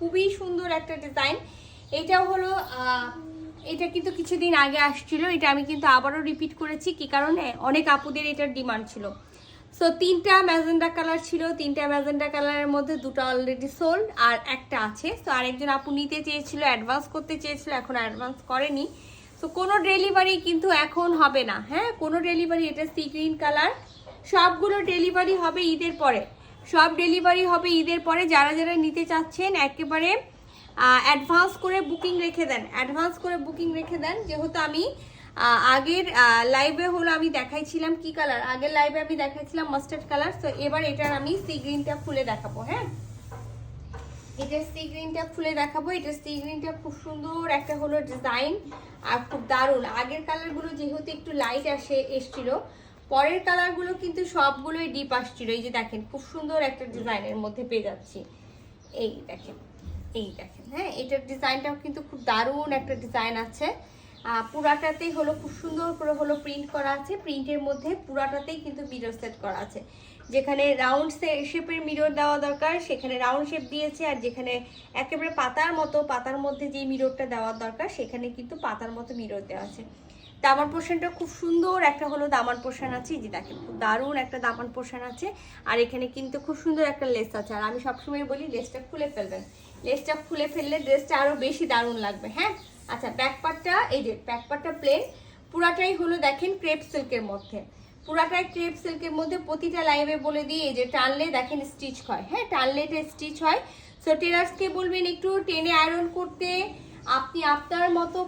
খুবই সুন্দর একটা ডিজাইন। এটা হলো এটা কিন্তু কিছুদিন আগে আসছিল, এটা আমি কিন্তু আবারও রিপিট করেছি, কি কারণে? অনেক আপুদের এটার ডিমান্ড ছিল। সো তিনটা ম্যাজেন্ডা কালার ছিল, তিনটা ম্যাজেন্ডা কালারের মধ্যে দুটো অলরেডি সোল্ড আর একটা আছে। সো আরেকজন আপু নিতে চেয়েছিল অ্যাডভান্স করতে চেয়েছিল, এখন অ্যাডভান্স করেনি। সো কোনো ডেলিভারি কিন্তু এখন হবে না হ্যাঁ? কোনো ডেলিভারি এটা সি গ্রিন কালার সবগুলো ডেলিভারি হবে ঈদের পরে। সব ডেলিভারি হবে ঈদের পরে। যারা যারা নিতে চাচ্ছেন, একেবারে অ্যাডভান্স করে বুকিং রেখে দেন। অ্যাডভান্স করে বুকিং রেখে দেন। যেহেতু আমি আগের লাইভে হলো আমি দেখাইছিলাম কি কালার আগের লাইভে আমি দেখাইছিলাম মাস্টার্ড কালার তো এবার এটার আমি সি গ্রিনটা খুলে দেখাবো হ্যাঁ? এটা সি গ্রিনটা খুলে দেখাবো। এটা সি গ্রিনটা খুব সুন্দর একটা হলো ডিজাইন আর খুব দারুণ। আগের কালারগুলো যেহেতু একটু লাইট আসে, এসছিল। পরের কালারগুলো কিন্তু সবগুলোই ডিপ আসছিল। এই যে দেখেন, খুব সুন্দর একটা ডিজাইনের মধ্যে পেয়ে যাচ্ছি। এই দেখেন এই দেখেন হ্যাঁ এটার ডিজাইনটাও কিন্তু খুব দারুণ একটা ডিজাইন আছে। পুরাটাতেই হলো, খুব সুন্দর করে হলো প্রিন্ট করা আছে। প্রিন্টের মধ্যে পুরাটাতেই কিন্তু মিরর সেট করা আছে। যেখানে রাউন্ড শেপের মিরর দেওয়া দরকার, সেখানে রাউন্ড শেপ দিয়েছে, আর যেখানে একেবারে পাতার মতো, পাতার মধ্যে যে মিররটা দেওয়ার দরকার, সেখানে কিন্তু পাতার মতো মিরর দেওয়া আছে। দামান পোর্শনটা খুব সুন্দর, একটা হলো দামান পোর্শন আছে যে দেখেন, খুব দারুণ একটা দামান পোর্শন আছে, আর এখানে কিন্তু খুব সুন্দর একটা লেস আছে, আর আমি সবসময় বলি লেসটা খুলে ফেলবেন, লেসটা খুলে ফেললে ড্রেসটা আরও বেশি দারুণ লাগবে হ্যাঁ? আচ্ছা ব্যাকপার্টটা এই যে ব্যাক পার্টটা প্লেন পুরাটাই হলো দেখেন ক্রেপ সিল্কের মধ্যে, পুরাটাই ক্রেপ সিল্কের মধ্যে প্রতিটা লাইভে বলে দিই, এই যে টানলে দেখেন স্টিচ হয় হ্যাঁ? টানলে এটা স্টিচ হয় সো টেলার্সকে বলবেন একটু টেনে আয়রন করতে আপনি আপনার মতো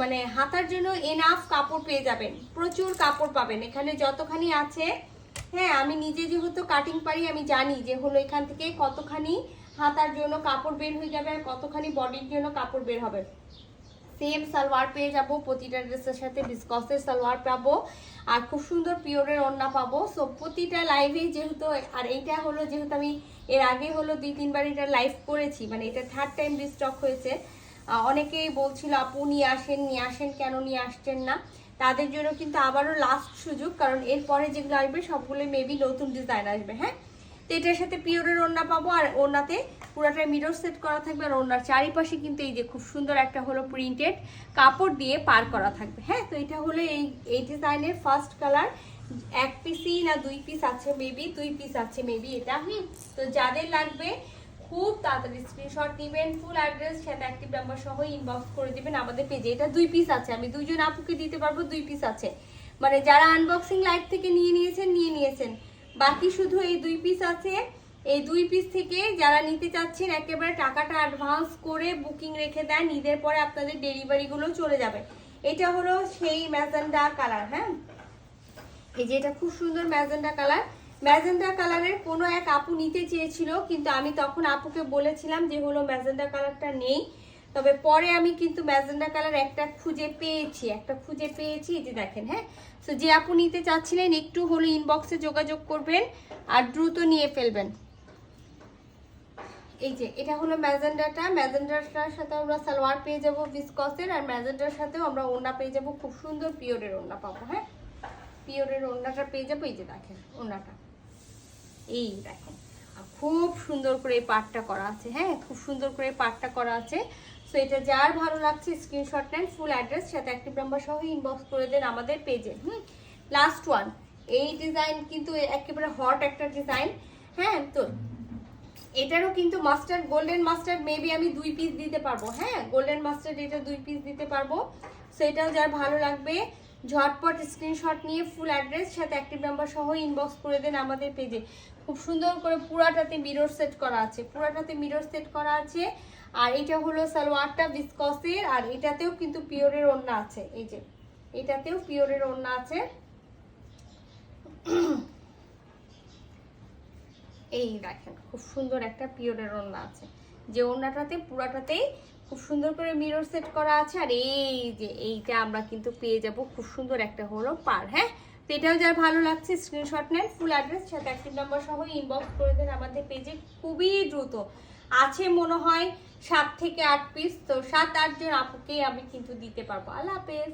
মানে হাতার জন্য এনাফ কাপড় পেয়ে যাবেন। প্রচুর কাপড় পাবেন। এখানে যতখানি আছে হ্যাঁ আমি নিজে যেহেতু কাটিং পারি, আমি জানি যে হলো এখান থেকে কতখানি হাতার জন্য কাপড় বের হয়ে যাবে আর কতখানি বডির জন্য কাপড় বের হবে। সেম সালোয়ার পেয়ে যাব, প্রতিটা ড্রেসের সাথে বিসকসের সালোয়ার পাবো আর খুব সুন্দর পিওরের ওড়না পাবো। সো প্রতিটা লাইভে যেহেতু, আর এইটা হলো যেহেতু আমি এর আগে হলো দুই তিনবার এটা লাইভ করেছি মানে এটা থার্ড টাইম রিস্টক হয়েছে। অনেকেই বলছিল, আপু, নিয়ে আসেন নিয়ে আসেন, কেন নিয়ে আসছেন না? তাদের জন্য কিন্তু আবারও লাস্ট সুযোগ, কারণ এরপরে যেগুলো আসবে, সবগুলো মেবি নতুন ডিজাইন আসবে হ্যাঁ? তো এটার সাথে পিওরের ওড়না পাবো, আর ওড়নাতে পুরোটা মিরর সেট করা থাকবে, আর ওড়নার চারিপাশে কিন্তু এই যে খুব সুন্দর একটা হলো প্রিন্টেড কাপড় দিয়ে পার করা থাকবে হ্যাঁ? তো এটা হলো এই এই ডিজাইনের ফার্স্ট কালার এক পিসই না দুই পিস আছে মেবি দুই পিস আছে মেবি এটা, হুম? তো যাদের লাগবে খুব তাড়াতাড়ি স্ক্রিনশট নেবেন ফুল অ্যাড্রেস সাথে অ্যাক্টিভ নাম্বার সহ ইনবক্স করে দিবেন আমাদের পেজে এটা দুই পিস আছে, আমি দুইজন আপুকে দিতে পারব, দুই পিস আছে। মানে যারা আনবক্সিং লাইভ থেকে নিয়ে নিয়েছেন নিয়ে নিয়েছেন। বাকি শুধু এই দুই পিস আছে। এই দুই পিস থেকে যারা নিতে চাচ্ছেন, একেবারে টাকাটা অ্যাডভান্স করে বুকিং রেখে দেন, ঈদের পরে আপনাদের ডেলিভারিগুলো চলে যাবে। এটা হলো সেই ম্যাজেন্ডা কালার হ্যাঁ? এই যে এটা খুব সুন্দর ম্যাজেন্ডা কালার। ম্যাজেন্ডা কালারের কোনো এক আপু নিতে চেয়েছিল, কিন্তু আমি তখন আপুকে বলেছিলাম যে হলো ম্যাজেন্ডা কালারটা নেই। তবে পরে আমি কিন্তু ম্যাজেন্ডা কালার একটা খুঁজে পেয়েছি, একটা খুঁজে পেয়েছি এই যে দেখেন হ্যাঁ? তো যে আপু নিতে চাচ্ছিলেন, একটু হলো ইনবক্সে যোগাযোগ করবেন আর দ্রুত নিয়ে ফেলবেন। এই যে, এটা হলো ম্যাজেন্ডাটা ম্যাজেন্ডাটার সাথে আমরা সালোয়ার পেয়ে যাব বিসকসের আর ম্যাজেন্ডার সাথেও আমরা ওড়না পেয়ে যাব খুব সুন্দর পিওরের ওড়না পাবো হ্যাঁ? পিওরের ওড়নাটা পেয়ে যাব, এই যে দেখেন, ওড়নাটা। এই দেখেন খুব সুন্দর করে এই পাটটা করা আছে হ্যাঁ? খুব সুন্দর করে পাটটা করা আছে। সো এটা যার ভালো লাগছে স্ক্রিনশট নেন ফুল অ্যাড্রেস সাথে অ্যাক্টিভ নাম্বার সহ ইনবক্স করে দেন আমাদের পেজে হুম? লাস্ট ওয়ান এই ডিজাইন কিন্তু একেবারে হট একটা ডিজাইন হ্যাঁ? তো এটারও কিন্তু মাস্টার গোল্ডেন মাস্টার্ড মেবি আমি দুই পিস দিতে পারব হ্যাঁ? গোল্ডেন মাস্টার এটা দুই পিস দিতে পারব। সো এটাও যার ভালো লাগবে। ঝটপট স্ক্রিনশট নিয়ে ফুল অ্যাড্রেস সাথে অ্যাক্টিভ নাম্বার সহ ইনবক্স করে দেন আমাদের পেজে খুব সুন্দর করে পুরাটাতে মিরর সেট করা আছে। পুরাটাতে মিরর সেট করা আছে। আর এটা হলো সালোয়ারটা বিসকসের আর এটাতেও কিন্তু পিওরের ওড়না আছে। এই যে, এটাতেও পিওরের ওড়না আছে। এই দেখেন, খুব সুন্দর একটা পিওরের ওড়না আছে। যে ওড়নাটাতে, পুরাটাতেই খুব সুন্দর করে মিরর সেট করা আছে, আর এই যে এইটা আমরা কিন্তু পেয়ে যাব খুব সুন্দর একটা হলো পার হ্যাঁ? তো এটাও যার ভালো লাগছে স্ক্রিনশট নেন ফুল অ্যাড্রেস সাথে অ্যাক্টিভ নাম্বার সহ ইনবক্স করে দেন আমাদের পেজে খুবই দ্রুত। আছে মনে হয় সাত থেকে আট পিস তো সাত আটজন আপুকেই আমি কিন্তু দিতে পারব। আল্লাহ হাফেজ।